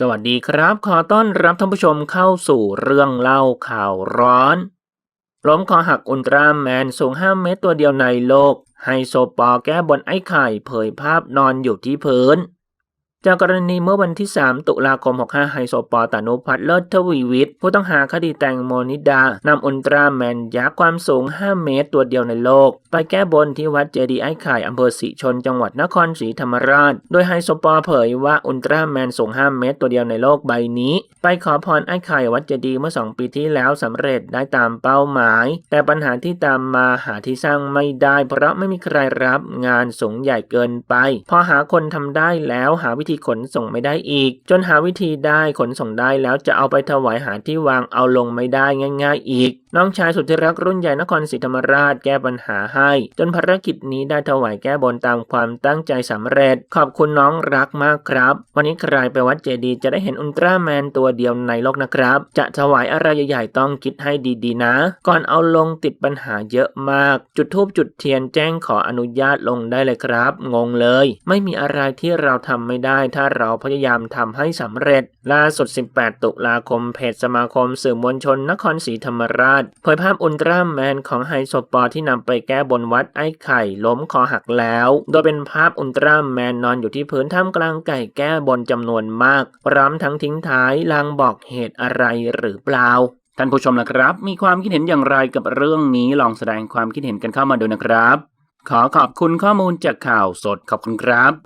สวัสดีครับ ขอต้อนรับท่านผู้ชมเข้าสู่เรื่องเล่าข่าวร้อนล้มคอหักอุลตร้าแมนสูง 5 เมตรตัวเดียวในโลก ไฮโซปอแก้บนไอ้ไข่เผยภาพนอนอยู่ที่พื้น จากกรณีเมื่อวันที่ 3 ตุลาคม 65 ไฮโซปอตานุพัฒน์เลิศทวีวิทย์ผู้ต้องหาคดีแตงโมนิดานำอุลตร้าแมนยักษ์ความสูง 5 เมตรตัวเดียวในโลก ไปแก้บนที่วัดเจดีย์ไอ้ไข่อำเภอศรีชนจังหวัดนครศรีธรรมราช โดยไฮโซปอเผยว่าอุลตร้าแมนสูง 5 เมตรตัวเดียวในโลกใบนี้ ไปขอพรไอ้ไข่วัดเจดีย์เมื่อ 2 ปีที่แล้วสำเร็จได้ตามเป้าหมาย แต่ปัญหาที่ตามมาหาที่สร้างไม่ได้ เพราะไม่มีใครรับงานสูงใหญ่เกินไป พอหาคนทำได้แล้วหาวิธีขนส่งไม่ได้อีก จนหาวิธีได้ขนส่งได้แล้วจะเอาไปถวายหาที่วางเอาลงไม่ได้ง่าย ๆ อีก น้องชายสุดที่รักรุ่นใหญ่นครศรีธรรมราชแก้ปัญหาให้ จนภารกิจนี้ได้ถวายแก้บนตามความตั้งใจสำเร็จ ขอบคุณน้องรักมากครับ วันนี้ใครไปวัดเจดีย์จะได้เห็นอุลตร้าแมนตัวเดียวในโลกนะครับ จะถวายอะไรใหญ่ๆต้องคิดให้ดีๆนะ ก่อนเอาลงติดปัญหาเยอะมาก จุดทูบจุดเทียนแจ้งขออนุญาตลงได้เลยครับ งงเลย ไม่มีอะไรที่เราทำไม่ได้ได้ถ้าเราพยายามทำให้สำเร็จ ล่าสุด 18 ตุลาคมเพจสมาคมสื่อมวลชนนครศรีธรรมราช เผยภาพอุลตร้าแมนของไฮโซปอที่นำไปแก้บนวัดไอ้ไข่ล้มคอหักแล้ว โดยเป็นภาพอุลตร้าแมนนอนอยู่ที่พื้นท่ามกลางไก่แก้บนจำนวนมากพร้อมทั้งทิ้งท้ายลางบอกเหตุอะไรหรือเปล่าท่านผู้ชมนะครับ มีความคิดเห็นอย่างไรกับเรื่องนี้ลองแสดงความคิดเห็นกันเข้ามาดูนะครับ ขอขอบคุณข้อมูลจากข่าวสดขอบคุณครับ